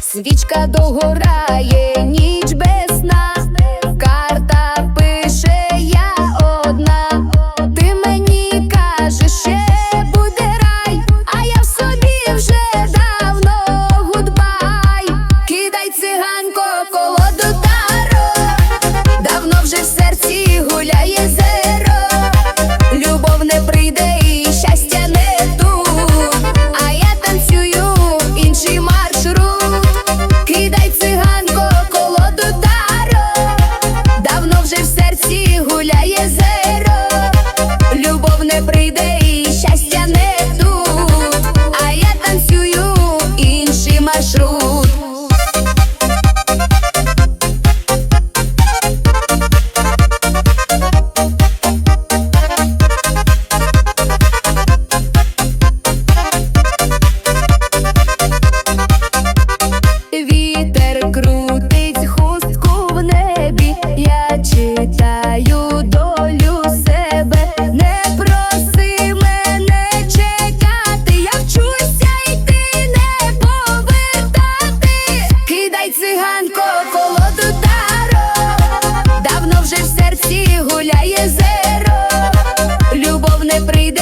Свічка догорає, ніч без гуляє зеро, любов не прийде і щастя не тут, а я танцюю інший маршрут. не прийде.